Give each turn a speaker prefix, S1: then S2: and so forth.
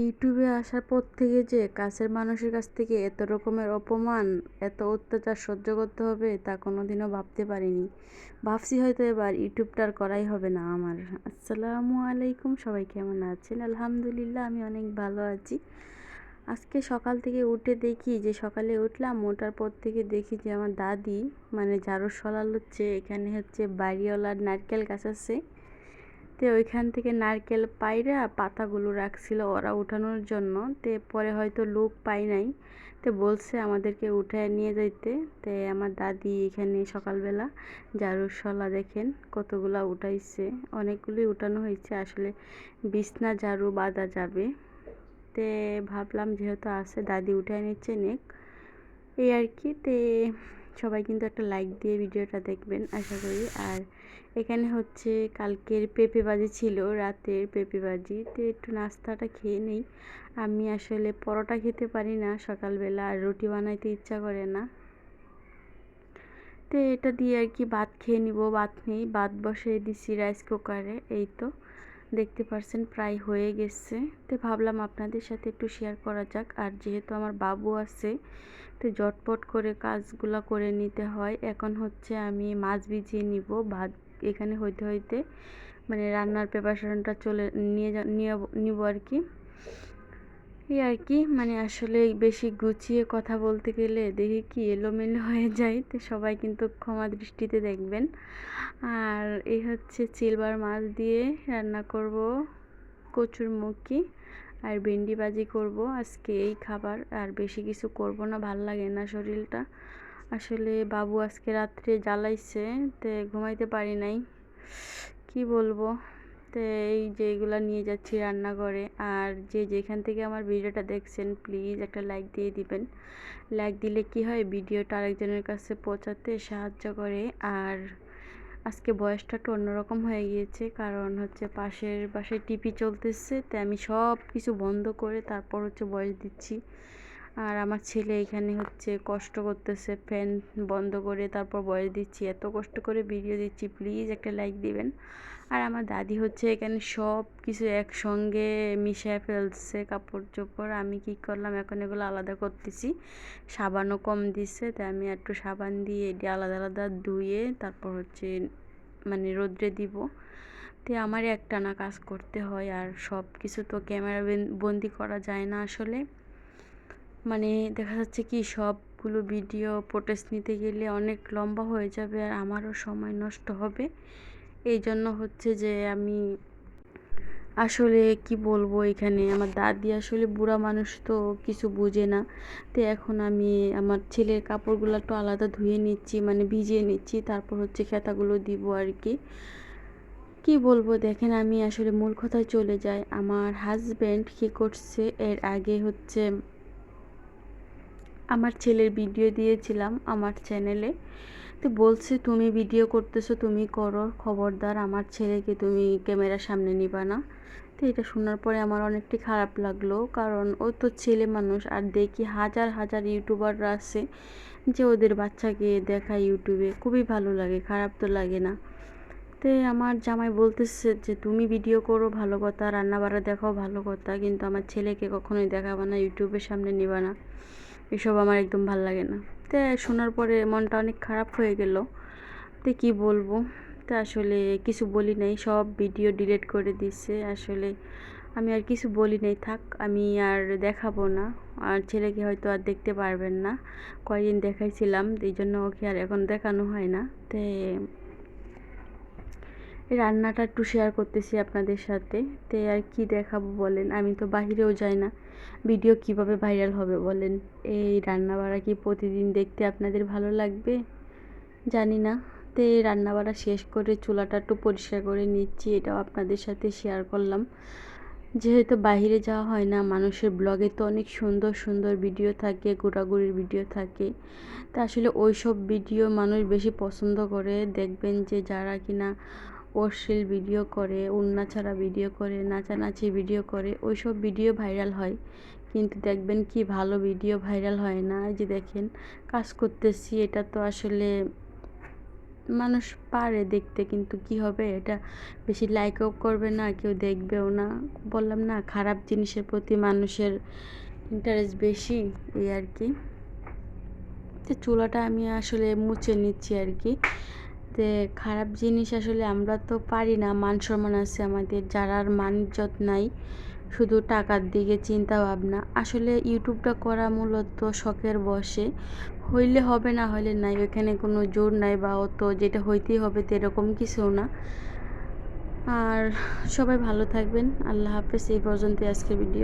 S1: ইউটিউবে আসার পর থেকে যে কাছের মানুষের কাছ থেকে এত রকমের অপমান, এত অত্যাচার সহ্য করতে হবে তা কোনোদিনও ভাবতে পারিনি। ভাবছি হয়তো এবার ইউটিউবটার করাই হবে না আমার। আসসালামু আলাইকুম, সবাই কেমন আছেন? আলহামদুলিল্লাহ, আমি অনেক ভালো আছি। আজকে সকাল থেকে উঠে দেখি যে সকালে উঠলাম, ওঠার পর থেকে দেখি যে আমার দাদি মানে ঝাড়ু সলাল হচ্ছে এখানে হচ্ছে বাড়িওয়ালার নারকেল গাছ আছে। তে ওইখান থেকে নারকেল পাইরা পাতাগুলো রাখছিল ওরা উঠানোর জন্য। তে পরে হয়তো লোক পাই নাই। তে বলছে আমাদেরকে উঠে নিয়ে যাইতে। তে আমার দাদি এখানে সকালবেলা ঝাড়ুর শলা দেখেন, কতগুলা উঠাইছে। অনেকগুলি উঠানো হয়েছে, আসলে বিছনা ঝাড়ু বাঁধা যাবে। তে ভাবলাম যেহেতু আছে, দাদি উঠে নিচ্ছে, নেক। এই আর কি, তে সবাই কিন্তু একটা লাইক দিয়ে ভিডিওটা দেখবেন, আশা করি। আর এখানে হচ্ছে কালকের পেঁপে বাজি ছিল, রাতের পেঁপে বাজি তো একটু নাস্তাটা খেয়ে নেই। আমি আসলে পরোটা খেতে পারি না সকালবেলা, আর রুটি বানাইতে ইচ্ছা করে না। তো এটা দিয়ে আর কি ভাত খেয়ে নিব, ভাত নেই। ভাত বসিয়ে দিছি রাইস কুকারে এই তো। দেখতে পারছেন প্রায় হয়ে গেছে। তো ভাবলাম আপনাদের সাথে একটু শেয়ার করা যাক। আর যেহেতু আমার বাবু আছে, তো জটপট করে কাজগুলো করে নিতে হয়। এখন হচ্ছে আমি মাছ ভিজিয়ে নিব। ভাত এখানে হইতে হইতে মানে রান্নার প্রিপারেশনটা চলে নিয়ে নিব আর কি। এই আর কি মানে আসলে বেশি গুছিয়ে কথা বলতে গেলে দেখি কি এলোমেলো হয়ে যায়, তো সবাই কিন্তু ক্ষমা দৃষ্টিতে দেখবেন। আর এই হচ্ছে চিলবার মাছ দিয়ে রান্না করব, কচুর মুখি আর ভেন্ডি ভাজি করব। আজকে এই খাবার আর বেশি কিছু করব না, ভালো লাগে না শরীরটা। আসলে বাবু আজকে রাত্রে জ্বালাইছে, তে ঘুমাইতে পারি নাই। কি বলব? তো এই যে এগুলো নিয়ে যাচ্ছি রান্নাঘরে। আর যে যেখান থেকে আমার ভিডিওটা দেখছেন প্লিজ একটা লাইক দিয়ে দিবেন। লাইক দিলে কি হয়? ভিডিওটা আরেকজনের কাছে পৌঁছাতে সাহায্য করে। আর আজকে বয়সটা একটু অন্যরকম হয়ে গিয়েছে, কারণ হচ্ছে পাশের, পাশে টিপি চলতেছে। তো আমি সব কিছু বন্ধ করে তারপর হচ্ছে বয়স দিচ্ছি। আর আমার ছেলে এখানে হচ্ছে কষ্ট করতেছে, ফ্যান বন্ধ করে তারপর বয়স দিচ্ছি। এত কষ্ট করে ভিডিও দিচ্ছি প্লিজ একটা লাইক দিবেন। আর আমার দাদি হচ্ছে এখানে সব কিছু একসঙ্গে মিশিয়ে ফেলছে কাপড় চোপড় আমি কি করলাম, এখন এগুলো আলাদা করতেছি। সাবানও কম দিচ্ছে তাই আমি একটু সাবান দিয়ে এটি আলাদা আলাদা ধুয়ে তারপর হচ্ছে মানে রোদ্রে দিব। তে আমার একটানা কাজ করতে হয়, আর সব কিছু তো ক্যামেরা বন্দি করা যায় না আসলে। মানে দেখা যাচ্ছে কি সবগুলো ভিডিও ফুটেজ নিতে গেলে অনেক লম্বা হয়ে যাবে আর আমারও সময় নষ্ট হবে। এই জন্য হচ্ছে যে আমি আসলে কি বলব এখানে? আমার দাদি আসলে বুড়া মানুষ তো কিছু বুঝে না। তো এখন আমি আমার ছেলের কাপড়গুলো একটু আলাদা ধুয়ে নিচ্ছি মানে ভিজিয়ে নিচ্ছি, তারপর হচ্ছে খেতাগুলো দিব আর কি কি বলব? দেখেন আমি আসলে মূল কথায় চলে যাই। আমার হাজব্যান্ড কী করছে? এর আগে হচ্ছে আমার ছেলের ভিডিও দিয়েছিলাম আমার চ্যানেলে তো বলছে, তুমি ভিডিও করতেছো, তুমি করো, খবরদার, আমার ছেলেকে তুমি ক্যামেরার সামনে নিবা না। তো এটা শোনার পরে আমার অনেকটি খারাপ লাগল, কারণ ও তো ছেলে মানুষ, আর দেখি হাজার হাজার ইউটিউবাররা আছে যে ওদের বাচ্চাকে দেখা ইউটিউবে খুবই ভালো লাগে, খারাপ তো লাগে না। তো আমার জামাই বলতেছে যে, তুমি ভিডিও করো, ভালো কথা রান্না বাড়া দেখাও ভালো কথা, কিন্তু আমার ছেলেকে কখনোই দেখাবা না ইউটিউবের সামনে নিবা না। এসব আমার একদম ভালো লাগে না। তো শোনার পরে মনটা অনেক খারাপ হয়ে গেল। তো কী বলব? তো আসলে কিছু বলি নাই, সব ভিডিও ডিলিট করে দিচ্ছে আসলে আমি আর কিছু বলি নাই, থাক, আমি আর দেখাবো না। আর ছেলেকে হয়তো আর দেখতে পারবেন না। কয়েকদিন দেখাইছিলাম এই জন্য ওকে আর এখন দেখানো হয় না। তো রান্নাটা একটু শেয়ার করতেছি আপনাদের সাথে। তে আর কি দেখাবো বলেন? আমি তো বাহিরেও যাই না। ভিডিও কীভাবে ভাইরাল হবে বলেন? এই রান্না বাড়া কি প্রতিদিন দেখতে আপনাদের ভালো লাগবে? জানি না। তো এই রান্নাবাড়া শেষ করে চুলাটা একটু পরিষ্কার করে নিচ্ছি, এটাও আপনাদের সাথে শেয়ার করলাম। যেহেতু বাহিরে যাওয়া হয় না, মানুষের ব্লগে তো অনেক সুন্দর সুন্দর ভিডিও থাকে, ঘোরাঘুরির ভিডিও থাকে। তা আসলে ওই সব ভিডিও মানুষ বেশি পছন্দ করে। দেখবেন যে যারা কিনা অশ্লীল ভিডিও করে উন্না ছাড়া ভিডিও করে, নাচানাচি ভিডিও করে ওই সব ভিডিও ভাইরাল হয়। কিন্তু দেখবেন কি ভালো ভিডিও ভাইরাল হয় না? যে দেখেন, কাজ করতেছি, এটা তো আসলে মানুষ পারে দেখতে, কিন্তু কি হবে? এটা বেশি লাইকও করবে না, কেউ দেখবেও না। বললাম না, খারাপ জিনিসের প্রতি মানুষের ইন্টারেস্ট বেশি, এই আর কি। তো চুলাটা আমি আসলে মুছে নিচ্ছি আর কি। যে খারাপ জিনিস আসলে আমরা তো পারি না, মান সম্মান আছে আমাদের, যারা আর মান ইজ্জত নাই, শুধু টাকার দিকে চিন্তা ভাবনা। আসলে ইউটিউবটা করা মূলত শখের বসে। হইলে হবে না হইলে নাই ওইখানে কোনো জোর নাই বা অত যেটা হইতেই হবে তো এরকম কিছু না। আর সবাই ভালো থাকবেন, আল্লাহ হাফেজ, এই পর্যন্ত আজকের ভিডিও।